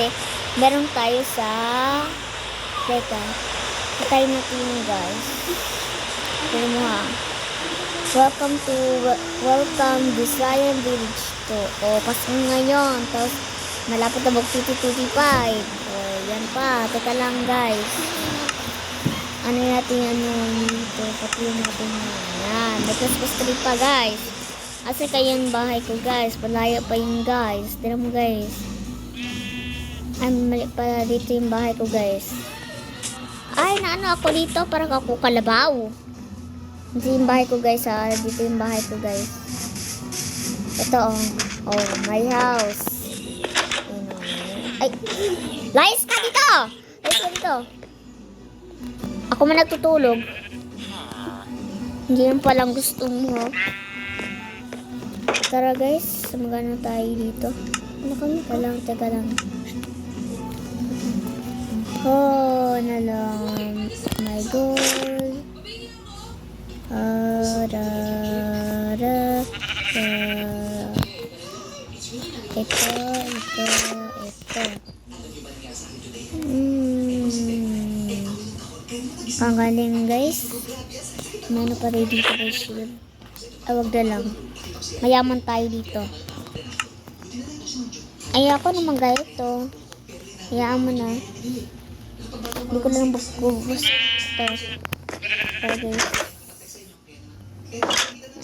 kasi meron tayo sa... Teka. Patay natin guys. Tignan mo ha. Welcome to... Welcome Visayan Village to. O, pasok ngayon. Tapos, malapit na mag-50-55. O, yan pa. Teka lang, guys. Ano natin ano dito? Pati natin yan. May Christmas tree pa, guys. Asa kayo yung bahay ko, guys? Palaya pa yun, guys. Tignan mo, guys. Ay, mali pala dito yung bahay ko, guys. Ay, naano ako dito? Parang ako kalabaw. Dito yung bahay ko, guys, ha. Dito yung bahay ko, guys. Ito, oh. Oh, my house. Ay! Layas ka dito! Layas ka dito! Ako man nagtutulog. Hindi yun palang gusto mo. Tara guys, magano tayo dito. Ano kami? Teka lang, teka lang. Oh, na lang. My goal. Ah, da, da. Ito, ito, ito. Hmm. Ang galing guys. Ano pa rin dito guys. shield. Ah, na lang. Mayaman tayo dito. Ay, ako naman ganito. Hayaan mo na. Hindi ko lang bubus. Ito. Ito guys.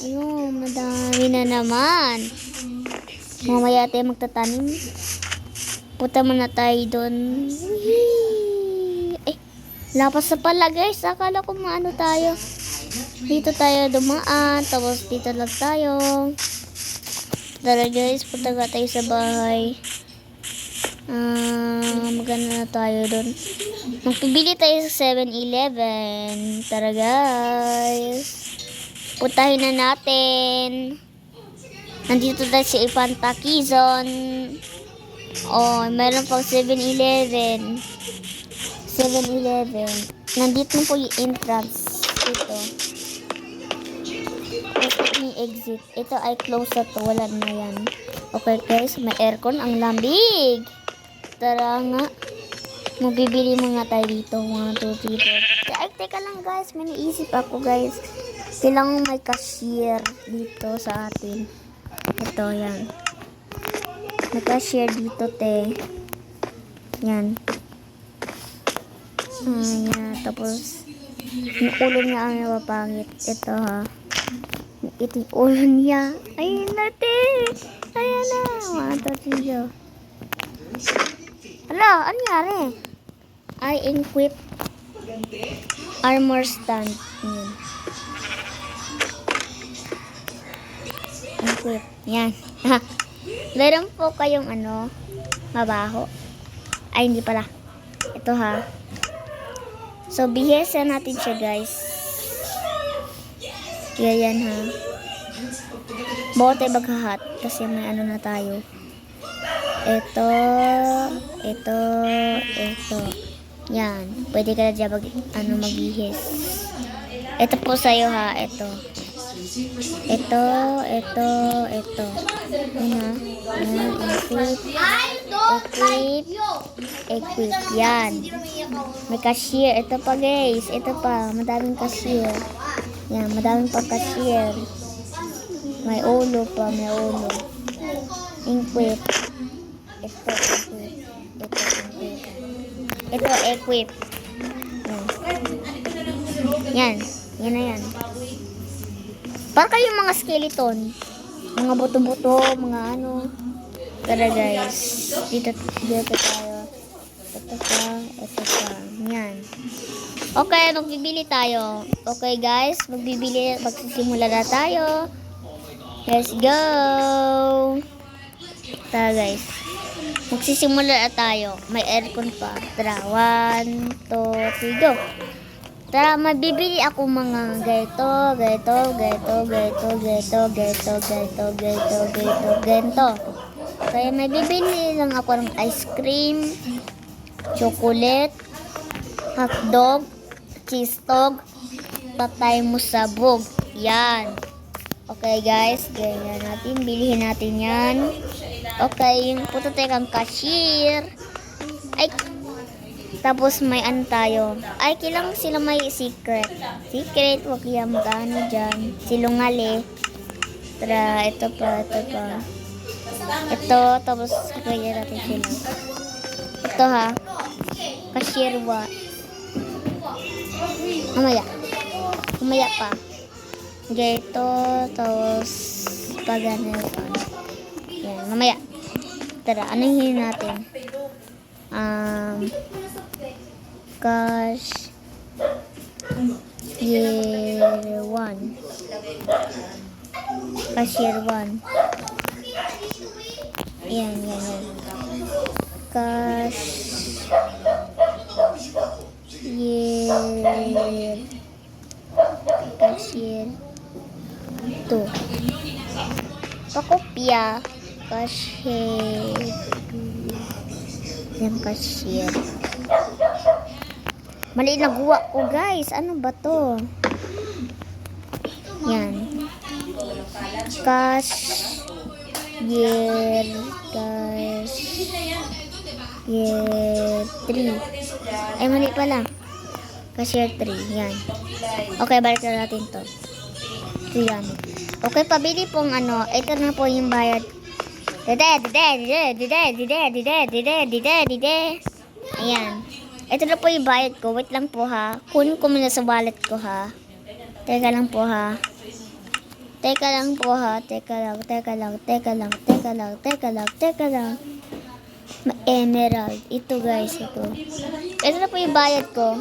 Ayun, madami na naman. Mamaya tayo magtatanim. Punta muna tayo doon. Eh, lapas na pala guys. Akala ko maano tayo. Dito tayo dumaan. Tapos dito lang tayo. Tara guys, punta nga tayo sa bahay. Ah, maganda na tayo doon. Magpibili tayo sa 7-Eleven. Tara guys. Puntahin na natin. Nandito tayo sa Infanta Quezon. Oh, meron pang 7-Eleven. 7-Eleven. Nandito po yung entrance. Ito. Ito yung exit. Ito ay close na to. Wala na yan. Okay guys, may aircon. Ang lambig. Tara nga. Mabibili mo nga tayo dito. 1, 2, 3, 4. Ay, teka lang guys. May naisip ako guys. Kailangan may cashier dito sa atin. Ito, yan. May cashier dito, te. Yan. Ayan. Tapos, yung ulo niya ang napapangit. Ito, ha. Ito yung ulo niya. Ayun na, te. Ayan na. Mga tortillo. Ala, ano nangyari? I equip armor stand. Yan. Equip. Yan. Meron po kayong ano, mabaho. Ay, hindi pala. Ito ha. So, bihesan natin siya, guys. Kaya yan ha. Bawa tayo maghahat kasi may ano na tayo. Ito, ito, ito. Yan. Pwede ka na dyan mag, ano, maghihis. Ito po sa'yo ha. Ito. Ito, ito, ito. Ha. Yan, equip. Equip. Equip. Yan. May cashier. Ito pa guys. Ito pa. Madaming cashier. Yan. Madaming pa cashier. May ulo pa. May ulo. Equip. Ito. Ito, equip. Ito, equip. Yan. Yan. Yan na yan. Parang kayong mga skeleton. Mga buto-buto, mga ano. Tara guys. Dito, dito tayo. Ito pa, ito pa. Yan. Okay, magbibili tayo. Okay guys, magbibili, magsisimula na tayo. Let's go! Tara guys. Magsisimula na tayo. May aircon pa. Tara, one, two, three, go! Tara, mabibili ako mga gaito, gaito, gaito, gaito, gaito, gaito, gaito, gaito, gaito, gaito. Kaya may bibili lang ako ng ice cream, chocolate, hotdog, cheese dog, patay mo sabog. Yan. Okay guys, ganyan natin. Bilihin natin yan. Okay, yung puto tayo kang cashier. Ay, tapos may ano tayo. Ay, kailangan sila may secret. Secret, wag yan magano dyan. Silungali. Tara, ito pa, ito pa. Ito, tapos kaya natin sila. Ito ha. Cashier wa. Mamaya. Mamaya pa. Ganito, tapos pag ano. Yan, mamaya. Tara, yung natin? Um, cash year one. Cashier one. Yan, yan, yan. Cash year cashier two. Pakopya cashier yan cashier. Mali na guwa ko guys. Ano ba to? Yan. Cash year cash year 3. Ay mali pala. Cashier 3. Yan. Okay, balik na natin to. Yan. Okay, pabili pong ano. Ito na po yung bayad Dede, dede, dede, dede, dede, dede, dede, dede. Ayan. Ito na po yung bayad ko. Wait lang po ha. Kunin ko muna sa wallet ko ha. Teka lang po ha. Teka lang po ha. Teka lang, teka lang, teka lang, teka lang, teka lang, teka lang. Ma- Emerald. Ito guys, ito. Ito na po yung bayad ko.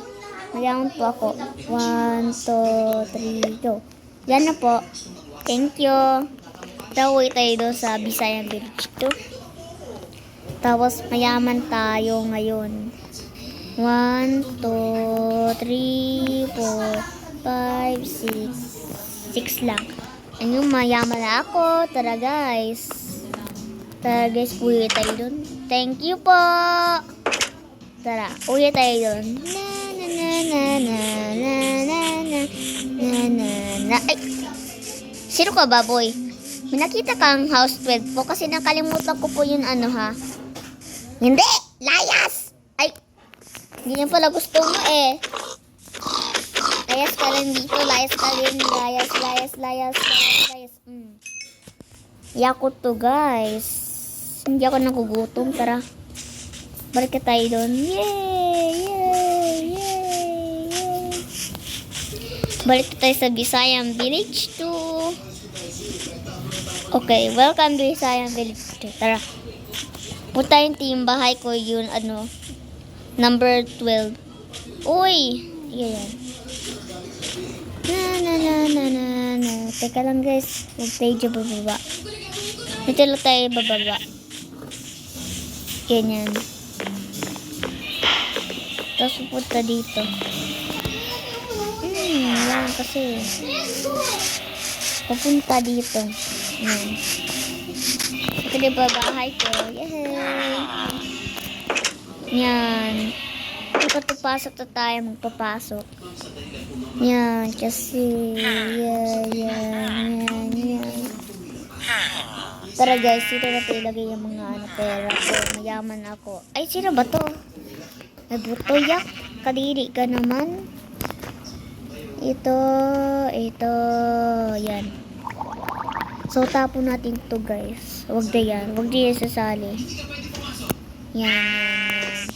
Mayaman po ako. One, two, three, go. Yan na po. Thank you. Tawag tayo doon sa Bisayan Village 2. Tapos mayaman tayo ngayon. 1, 2, 3, 4, 5, 6. 6 lang. Ayun, mayaman na ako. Tara guys. Tara guys, uwi tayo doon. Thank you po. Tara, uwi tayo doon. Na na na na na na na na na na. Ay! Sino ka ba, boy? May nakita kang house 12 po kasi nakalimutan ko po yun ano ha. Hindi! Layas! Ay! Hindi niya pala gusto mo eh. Layas ka rin dito. Layas ka rin. Layas, layas, layas, layas, layas. Mm. Yakot to guys. Hindi ako nagugutom. Tara. Balik ka tayo doon. Yay! Yay! Yay! Yay! Balik tayo sa Visayang Village 2. Okay, welcome to Visayang Village 2. Tara. Punta yung team bahay ko yun, ano, number 12. Uy! Yan. Na na na na na na. Teka lang guys. Huwag tayo bababa. Dito lang tayo bababa. Ganyan. Tapos pupunta dito. Hmm, yan kasi. Pupunta dito. Yan. Ito na ba bahay ko? Yay! Yan. Ipatupasok na tayo magpapasok. Yan, kasi yan, yan, yan, yan. Tara guys, dito na ilagay yung mga ano, pera ko. Mayaman ako. Ay, sino ba to? Ay, buto yak. Kadiri ka naman. Ito, ito, yan. So, tapon natin to guys. Huwag na yan. Huwag na yan sasali. Yan,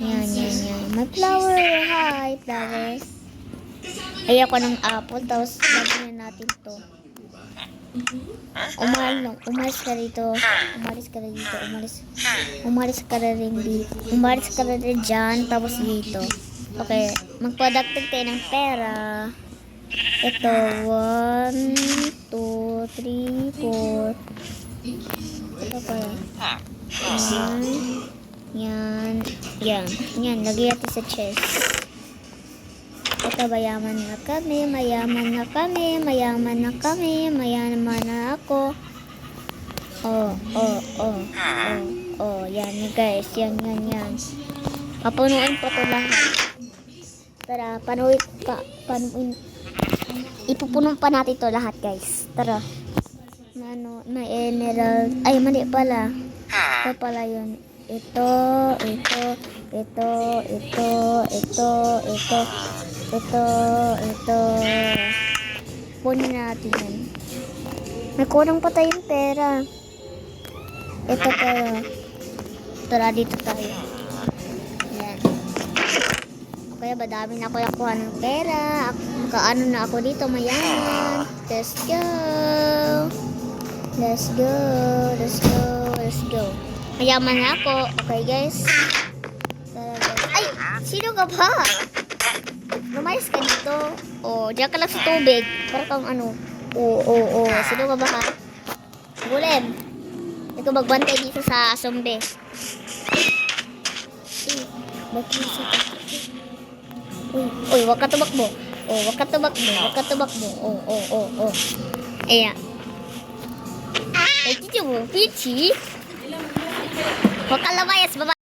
yan, yan. Yan. May flower. Hi, flower. Ayoko ng apple. Tapos, lagyan na natin to. Umalis lang. Umalis ka dito. Umalis ka dito. Umalis. Umalis ka rin dito. Umalis ka na rin dyan. Tapos dito. Okay. Magpadagdag tayo ng pera. Ito. One, two, three, four. Ito pala. Yan. Yan. Yan. Yan. Lagyan natin sa chest. Ito, mayaman na kami, mayaman na kami, mayaman na kami, mayaman na ako. Oh, oh, oh, oh, oh, yan guys, yan, yan, yan. Papunuin po ito lahat. Tara, panuin pa, panuin. Ipupuno pa natin to lahat guys. Tara. Na ano, may emerald. Ay, mali pala. Ito pala yun. ito, ito, ito, ito, ito, ito, ito, ito. Kunin natin yan. May kurang pa tayong pera. Ito pera. Tara, dito tayo. Yan. Kaya ba dami na ako nakuha ng pera. Kaano na ako dito, mayaman. Let's go. Let's go. Let's go. Let's go. Mayaman na ako. Okay, guys. Ay! Sino ka ba? Lumayas ka dito. Oh, diyan ka lang sa tubig. Para kang ano. Oo, oo, oo. Sino ka ba ha? Gulem. Ikaw magbantay dito sa zombie. Eh, ba't yun sa Uy, uy, wag ka tumakbo. Oh, wag ka tumakbo. Wag ka tumakbo. Oh, oh, oh, oh. Ayan. Ay, tito mo, Pichi. Huwag ka lumayas, baba